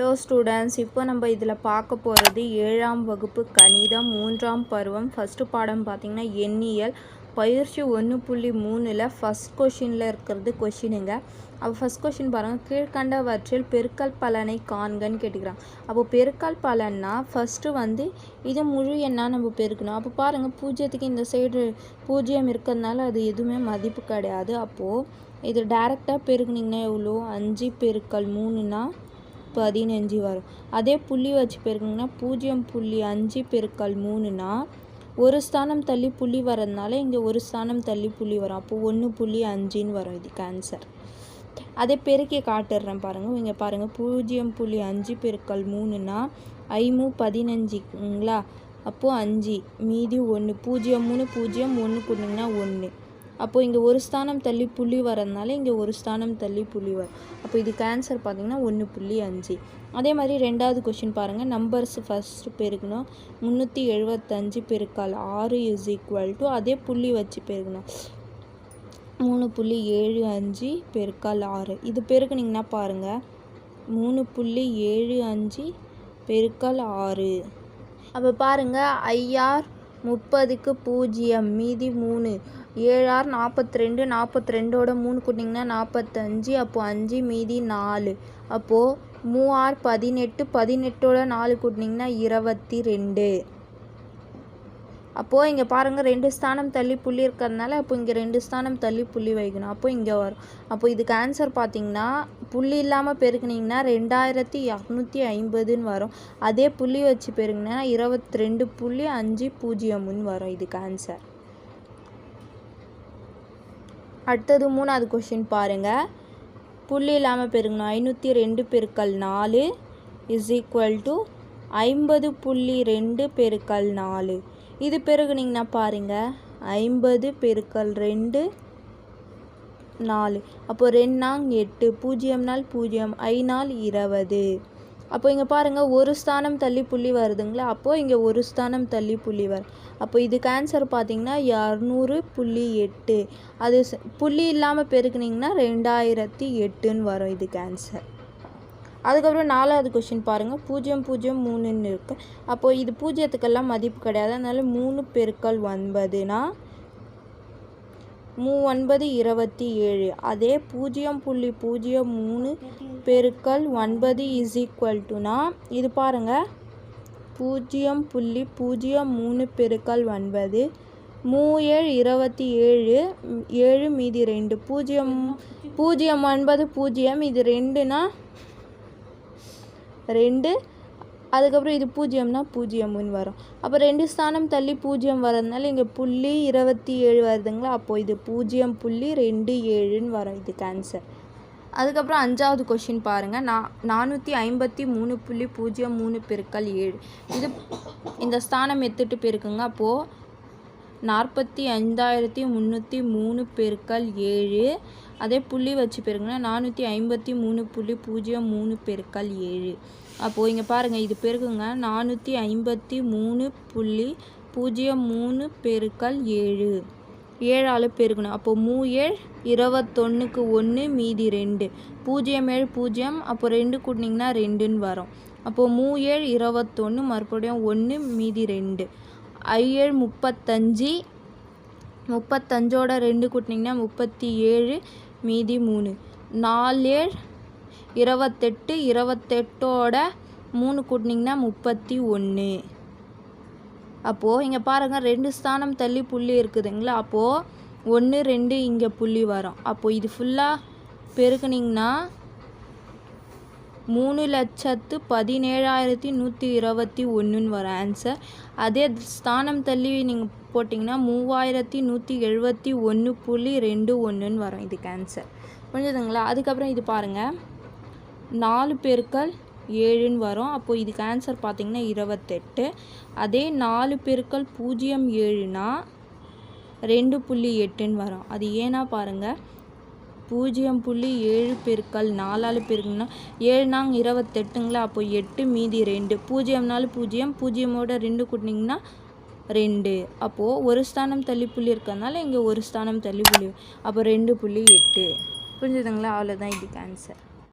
Hello students இப்போ நம்ம இதில் பார்க்க போகிறது ஏழாம் வகுப்பு கணிதம் மூன்றாம் பருவம். ஃபஸ்ட்டு பாடம் பார்த்திங்கன்னா எண்ணியல். பயிற்சி ஒன்று புள்ளி மூணில் ஃபஸ்ட் கொஷினில் இருக்கிறது கொஷினுங்க அப்போ ஃபஸ்ட் கொஷின் பாருங்கள் கீழ்கண்டவற்றில் பெருக்கல் பலனை காண்கன்னு கேட்டுக்கிறாங்க அப்போ பெருக்கல் பலன்னா ஃபஸ்ட்டு வந்து இது முழு என்ன நம்ம பெருக்கணும். அப்போ பாருங்கள் பூஜ்ஜியத்துக்கு இந்த சைடு பூஜ்ஜியம் இருக்கிறதுனால அது எதுவுமே மதிப்பு கிடையாது. அப்போது இது டேரெக்டாக பெருக்குனிங்கன்னா எவ்வளோ அஞ்சு பெருக்கல் மூணுன்னா பதினஞ்சு வரும். அதே புள்ளி வச்சு பெருக்குங்கன்னா பூஜ்ஜியம் புள்ளி அஞ்சு பெருக்கல் மூணுனா ஒரு ஸ்தானம் தள்ளி புள்ளி வரதுனால இங்கே ஒரு ஸ்தானம் தள்ளி புள்ளி வரும். அப்போது ஒன்று புள்ளி அஞ்சுன்னு வரும் இதுக்கு ஆன்சர் அதே பெருக்கி காட்டுறேன் பாருங்கள் இங்கே பாருங்கள் பூஜ்ஜியம் புள்ளி அஞ்சு பெருக்கல் மூணுனா ஐமு பதினஞ்சுங்களா? அப்போது அஞ்சு. மீதி ஒன்று பூஜ்ஜியம் மூணு பூஜ்ஜியம் ஒன்று கொடுங்கன்னா ஒன்று அப்போது இங்கே ஒரு ஸ்தானம் தள்ளி புள்ளி வரதுனால இங்கே ஒரு ஸ்தானம் தள்ளி புள்ளி வரும் அப்போ இதுக்கு ஆன்சர் பார்த்திங்கன்னா ஒன்று புள்ளி அஞ்சு. அதே மாதிரி ரெண்டாவது கொஷின் பாருங்கள் நம்பர்ஸ் ஃபஸ்ட்டு பெருக்கணும். முந்நூற்றி எழுபத்தஞ்சு பெருக்கால் ஆறு இஸ் ஈக்குவல் டு அதே புள்ளி வச்சு பெருக்கணும். மூணு புள்ளி ஏழு அஞ்சு பெருக்கால் ஆறு. இது பெருக்குனிங்கன்னா பாருங்கள் மூணு புள்ளி ஏழு அஞ்சு பெருக்கால் ஆறு. அப்போ பாருங்கள் ஐஆர் முப்பதுக்கு பூஜ்ஜியம் மீதி மூணு. ஏழாறு நாற்பத்தி ரெண்டு நாற்பத்தி ரெண்டோட மூணு கூட்டிங்கன்னா நாற்பத்தஞ்சு அப்போது அஞ்சு மீதி நாலு. அப்போது மூவாறு பதினெட்டு பதினெட்டோட நாலு கூட்டினிங்கன்னா இருபத்தி ரெண்டு அப்போது இங்கே பாருங்கள் ரெண்டு ஸ்தானம் தள்ளி புள்ளி இருக்கிறதுனால அப்போ இங்கே ரெண்டு ஸ்தானம் தள்ளி புள்ளி வைக்கணும். அப்போ இங்கே வரும். அப்போ இதுக்கு ஆன்சர் பார்த்தீங்கன்னா புள்ளி இல்லாமல் பெருக்குனிங்கன்னா ரெண்டாயிரத்தி இரநூத்தி ஐம்பதுன்னு வரும். அதே புள்ளி வச்சு பெருக்குனா இருபத்தி ரெண்டு புள்ளி அஞ்சு பூஜ்ஜியம்னு வரும் இதுக்கு ஆன்சர் அடுத்தது மூணாவது கொஷின் பாருங்கள் புள்ளி இல்லாமல் பெருங்கணும் ஐநூற்றி ரெண்டு பெருக்கல் நாலு இஸ் ஈக்குவல் டு ஐம்பது புள்ளி ரெண்டு பெருக்கல் நாலு. இது பெருகுனிங்கன்னா பாருங்கள் ஐம்பது பெருக்கல் ரெண்டு நாலு. அப்போது ரெண்டு நாங் எட்டு. பூஜ்ஜியம் நாள் பூஜ்ஜியம். ஐ நாள் இருபது. அப்போ இங்கே பாருங்கள் ஒரு ஸ்தானம் தள்ளி புள்ளி வருதுங்களா? அப்போது இங்கே ஒரு ஸ்தானம் தள்ளி புள்ளி வரும் அப்போ இதுக்கு ஆன்சர் பார்த்தீங்கன்னா இரநூறு புள்ளி எட்டு. அது புள்ளி இல்லாமல் பெருக்குனிங்கன்னா ரெண்டாயிரத்தி எட்டுன்னு வரும் இதுக்கு ஆன்சர் அதுக்கப்புறம் நாலாவது கொஷின் பாருங்கள் பூஜ்ஜியம் பூஜ்ஜியம் மூணுன்னு இருக்குது அப்போது இது பூஜ்ஜியத்துக்கெல்லாம் மதிப்பு கிடையாது. அதனால் மூணு பெருக்கள் ஒன்பதுனா மூ ஒன்பது இருபத்தி ஏழு. அதே பூஜ்ஜியம் புள்ளி பூஜ்ஜியம் மூணு பெருக்கல் ஒன்பது இஸ் ஈக்குவல் டுனா இது பாருங்கள் பூஜ்ஜியம் புள்ளி பூஜ்ஜியம் மூணு பெருக்கல் ஒன்பது. மூ ஏழு இருபத்தி ஏழு ஏழு மீதி ரெண்டு. பூஜ்ஜியம் பூஜ்ஜியம் ஒன்பது பூஜ்ஜியம் இது ரெண்டுனா? ரெண்டு. அதுக்கப்புறம் இது பூஜ்ஜியம்னா பூஜ்ஜியம்னு வரும். அப்போ ரெண்டு ஸ்தானம் தள்ளி பூஜ்ஜியம் வரதுனால இங்கே புள்ளி இருபத்தி ஏழு வருதுங்களா? அப்போது இது பூஜ்ஜியம் புள்ளி ரெண்டு ஏழுன்னு வரும் இதுக்கு ஆன்சர் அதுக்கப்புறம் அஞ்சாவது கொஷின் பாருங்கள் நான் நானூற்றி ஐம்பத்தி மூணு புள்ளி பூஜ்ஜியம் மூணு பெருக்கள் ஏழு. இது இந்த ஸ்தானம் எடுத்துகிட்டு போயிருக்குங்க அப்போது நாற்பத்தி ஐந்தாயிரத்தி முந்நூற்றி மூணு பெருக்கல் ஏழு. அதே புள்ளி வச்சு பெருங்கன்னா நானூற்றி ஐம்பத்தி மூணு புள்ளி பூஜ்ஜியம் மூணு பெருக்கல் ஏழு. அப்போது இங்கே பாருங்கள் இது பெருக்குங்க. நானூற்றி ஐம்பத்தி மூணு புள்ளி பூஜ்ஜியம் மூணு பெருக்கல் ஏழு. ஏழால் பெருக்கணும். அப்போது மூ ஏழு இருபத்தொன்னுக்கு ஒன்று மீதி ரெண்டு. பூஜ்ஜியம் ஏழு பூஜ்ஜியம் அப்போ ரெண்டு கூட்டினிங்கன்னா ரெண்டுன்னு வரும். அப்போது மூ ஏழு இருபத்தொன்று மறுபடியும் ஒன்று மீதி ரெண்டு. ஐஏழு முப்பத்தஞ்சு முப்பத்தஞ்சோட ரெண்டு கூட்டினிங்கன்னா முப்பத்தி ஏழு மீதி மூணு. நாலு ஏழு இருபத்தெட்டு இருபத்தெட்டோட மூணு கூட்டினிங்கன்னா முப்பத்தி ஒன்று அப்போது இங்கே பாருங்கள் ரெண்டு ஸ்தானம் தள்ளி புள்ளி இருக்குதுங்களா? அப்போது ஒன்று ரெண்டு இங்கே புள்ளி வரும். அப்போது இது ஃபுல்லாக பெருக்குனிங்கன்னா மூணு லட்சத்து பதினேழாயிரத்தி நூற்றி இருபத்தி ஒன்றுன்னு வரும் ஆன்சர் அதே ஸ்தானம் தள்ளி நீங்கள் போட்டிங்கன்னா மூவாயிரத்தி நூற்றி எழுபத்தி ஒன்று புள்ளி ரெண்டு ஒன்றுன்னு வரும் இதுக்கு ஆன்சர் புரிஞ்சுதுங்களா? அதுக்கப்புறம் இது பாருங்கள் நாலு பெருக்கள் ஏழுன்னு வரும். அப்போது இதுக்கு ஆன்சர் பார்த்திங்கன்னா இருபத்தெட்டு. அதே நாலு பெருக்கள் பூஜ்ஜியம் ஏழுனா ரெண்டு புள்ளி எட்டுன்னு வரும். அது ஏன்னா பாருங்கள் பூஜ்ஜியம் புள்ளி ஏழு பெருக்கல் நாலால் பெருக்குன்னா ஏழுனாங்க இருபத்தெட்டுங்களா அப்போ எட்டு மீதி ரெண்டு. பூஜ்ஜியம் நாலு பூஜ்ஜியம் பூஜ்ஜியமோட ரெண்டு கூட்டினீங்கன்னா ரெண்டு. அப்போது ஒரு ஸ்தானம் தள்ளி புள்ளி இருக்கிறதுனால இங்கே ஒரு ஸ்தானம் தள்ளி புள்ளி அப்போ ரெண்டு புள்ளி எட்டு. புரிஞ்சுதுங்களா? அவ்வளோதான் இதுக்கு ஆன்சர்